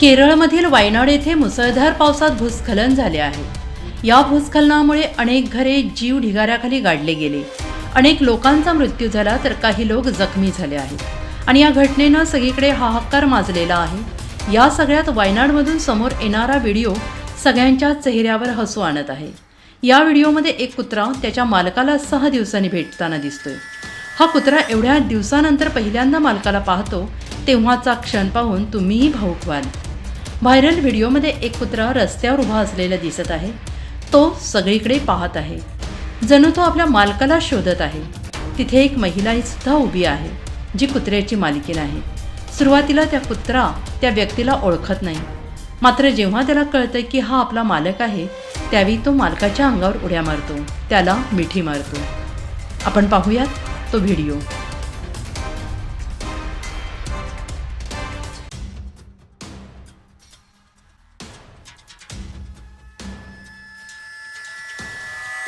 केरळमधील वायनाड येथे मुसळधार पावसात भूस्खलन झाले आहे. या भूस्खलनामुळे अनेक घरे जीव ढिगाऱ्याखाली गाडले गेले. अनेक लोकांचा मृत्यू झाला तर काही लोक जखमी झाले आहेत. आणि या घटनेनं सगळीकडे हाहाकार माजलेला आहे. या सगळ्यात वायनाडमधून समोर येणारा व्हिडिओ सगळ्यांच्या चेहऱ्यावर हसू आणत आहे. या व्हिडिओमध्ये एक कुत्रा त्याच्या मालकाला सहा दिवसांनी भेटताना दिसतोय. हा कुत्रा एवढ्या दिवसानंतर पहिल्यांदा मालकाला पाहतो तेव्हाचा क्षण पाहून तुम्हीही भाऊक व्हाल व्हायरल व्हिडिओमध्ये एक कुत्रा रस्त्यावर उभा असलेला दिसत आहे. तो सगळीकडे पाहत आहे. जणू तो आपल्या मालकाला शोधत आहे. तिथे एक महिलाही सुद्धा उभी आहे जी कुत्र्याची मालकीण आहे सुरुवातीला त्या कुत्रा त्या व्यक्तीला ओळखत नाही. मात्र जेव्हा त्याला कळतं की हा आपला मालक आहे त्यावेळी तो मालकाच्या अंगावर उड्या मारतो त्याला मिठी मारतो. आपण पाहूयात तो व्हिडिओ.